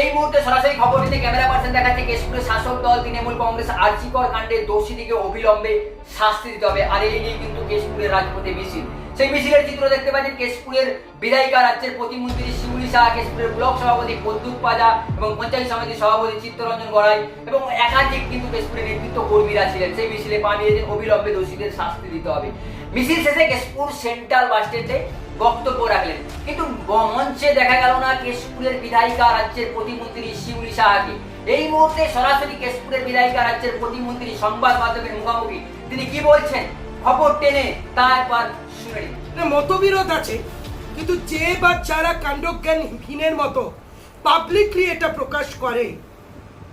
এই মুহূর্তে সরাসরি খবর নিতে ক্যামেরা পার্সন দেখাচ্ছে কেশপুরের শাসক দল, তৃণমূল কংগ্রেস, আর্জিকর কাণ্ডের দোষীদিকে অবিলম্বে শাস্তি দিতে হবে। আর এই নিয়ে কিন্তু কেশপুরের রাজপথে মিছিল। সেই মিছিলের চিত্র দেখতে পাচ্ছেন কেশপুরের বিধায়িকা রাজ্যের প্রতিমন্ত্রী শিউলি শাহ, কেশপুরের ব্লক সভাপতি প্রদ্যুৎ পাজা এবং পঞ্চায়েত সমিতির সভাপতি চিত্তরঞ্জন গড়াই এবং একাধিক কিন্তু কেশপুরের নেতৃত্ব কর্মীরা ছিলেন। সেই মিছিলে পা নিয়েছেন অবিলম্বে দোষীদের শাস্তি দিতে হবে। মিছিল শেষে কেশপুর সেন্ট্রাল বাস স্ট্যান্ডে বক্তব্য রাখলেন। কিন্তু মঞ্চে দেখা গেল না কেশপুরের বিধায়িকা রাজ্যের প্রতিমন্ত্রী শিউলি সাহাকে এই মুহূর্তে সরাসরি কেশপুরের বিধায়িকা রাজ্যের প্রতিমন্ত্রী সংবাদ মাধ্যমের মুখোমুখি। তিনি কি বলছেন? খবর টেনে তা একবার শুনে মতবিরোধ আছে। কিন্তু যে বা যারা কাণ্ডজ্ঞানহীনের মতো পাবলিকলি এটা প্রকাশ করে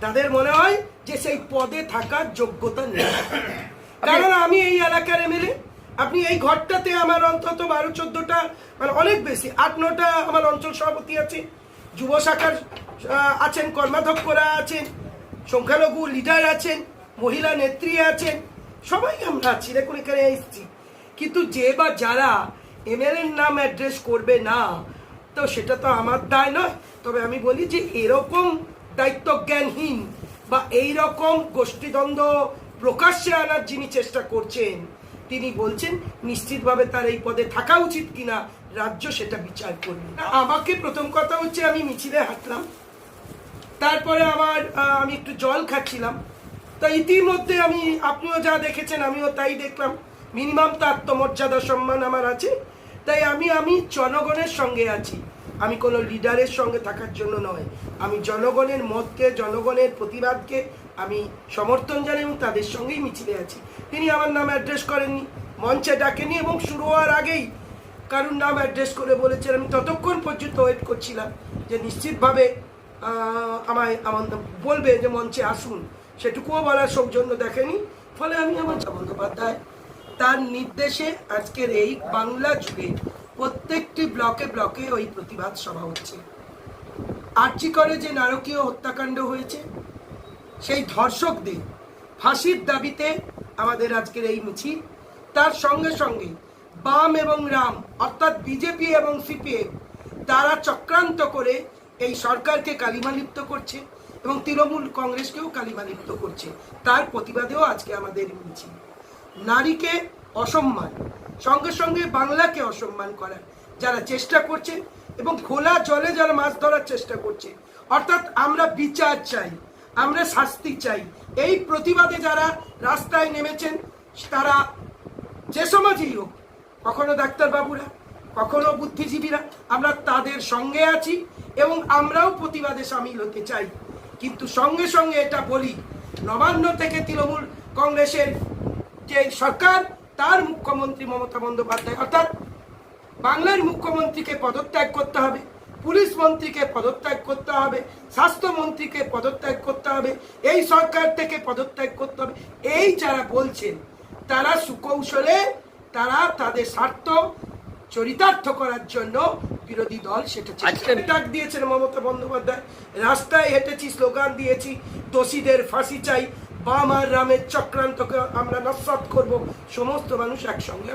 তাদের মনে হয় যে সেই পদে থাকার যোগ্যতা নেই। কারণ আমি এই এলাকার এমএলএ। আপনি এই ঘরটাতে আমার অন্তত বারো, চোদ্দটা মানে অনেক বেশি, আট, নটা আমার অঞ্চল সভাপতি আছে যুব শাখার আছেন, কর্মাধ্যক্ষরা আছেন, সংখ্যালঘু লিডার আছেন, মহিলা নেত্রী আছেন, সবাই আমরা আছি, দেখুন এখানে এসেছি। কিন্তু যে বা যারা এমএলএর নাম অ্যাড্রেস করবে না, তো সেটা তো আমার দায় নয়। তবে আমি বলি যে এরকম দায়িত্বজ্ঞানহীন বা এই রকম গোষ্ঠীদ্বন্দ্ব প্রকাশ্যে আনার যিনি চেষ্টা করছেন, তিনি বলছেন, নিশ্চিতভাবে তার এই পদে থাকা উচিত কিনা, রাজ্য সেটা বিচার করবে। আমাকে প্রথম কথা হচ্ছে, আমি মিছিলে হাঁটলাম। তারপরে আমার আমি একটু জল খাচ্ছিলাম। তা ইতিমধ্যে আমি, আপনিও যা দেখেছেন, আমিও তাই দেখলাম। মিনিমাম তো আত্মমর্যাদা সম্মান আমার আছে। তাই আমি আমি জনগণের সঙ্গে আছি। আমি কোনো লিডারের সঙ্গে থাকার জন্য নয়। আমি জনগণের মতকে, জনগণের প্রতিবাদকে আমি সমর্থন জানাই এবং তাদের সঙ্গেই মিছিলে আছি। তিনি আমার নাম অ্যাড্রেস করেননি। মঞ্চে ডাকেনি এবং শুরু হওয়ার আগেই কারুর নাম অ্যাড্রেস করে বলেছেন। আমি ততক্ষণ পর্যন্ত ওয়েট করছিলাম যে নিশ্চিতভাবে আমায় আমার বলবে যে মঞ্চে আসুন। সেটুকুও বলার সৌজন্য দেখেনি। ফলে আমি আমার বন্দ্যোপাধ্যায় তার নির্দেশে আজকের এই বাংলা যুগে প্রত্যেকটি ব্লকে ব্লকে ওই প্রতিবাদ সভা হচ্ছে। আর্জি করে যে নারকীয় হত্যাকাণ্ড হয়েছে সেই ধর্ষকদের ফাঁসির দাবিতে আমাদের আজকের এই মিছিল। তার সঙ্গে সঙ্গে বাম এবং রাম, অর্থাৎ বিজেপি এবং সিপিএম, তারা চক্রান্ত করে এই সরকারকে কালিমালিপ্ত করছে এবং তৃণমূল কংগ্রেসকেও কালিমালিপ্ত করছে। তার প্রতিবাদেও আজকে আমাদের মিছিল। নারীকে অসম্মান, সঙ্গে সঙ্গে বাংলাকে অসম্মান করার যারা চেষ্টা করছে এবং খোলা জলে যারা মাছ ধরার চেষ্টা করছে, অর্থাৎ আমরা বিচার চাই। আমরা শাস্তি চাই। এই প্রতিবাদে যারা রাস্তায় নেমেছেন, তারা যে সমাজেই হোক, কখনো ডাক্তারবাবুরা, কখনো বুদ্ধিজীবীরা, আমরা তাদের সঙ্গে আছি এবং আমরাও প্রতিবাদে সামিল হতে চাই। কিন্তু সঙ্গে সঙ্গে এটা বলি, নবান্ন থেকে তৃণমূল কংগ্রেসের যে সরকার, তার মুখ্যমন্ত্রী মমতা বন্দ্যোপাধ্যায়, অর্থাৎ বাংলার মুখ্যমন্ত্রীকে পদত্যাগ করতে হবে। পুলিশ মন্ত্রীকে পদত্যাগ করতে হবে স্বাস্থ্যমন্ত্রীকে পদত্যাগ করতে হবে এই সরকার থেকে পদত্যাগ করতে হবে। এই যারা বলছেন তারা সুকৌশলে তারা তাদের স্বার্থ চরিতার্থ করার জন্য বিরোধী দল সেটা ডাক দিয়েছেন মমতা বন্দ্যোপাধ্যায় রাস্তায় হেঁটেছি স্লোগান দিয়েছি দোষীদের ফাঁসি চাই বাম আর রামের চক্রান্তকে আমরা নস্বাত করব সমস্ত মানুষ একসঙ্গে।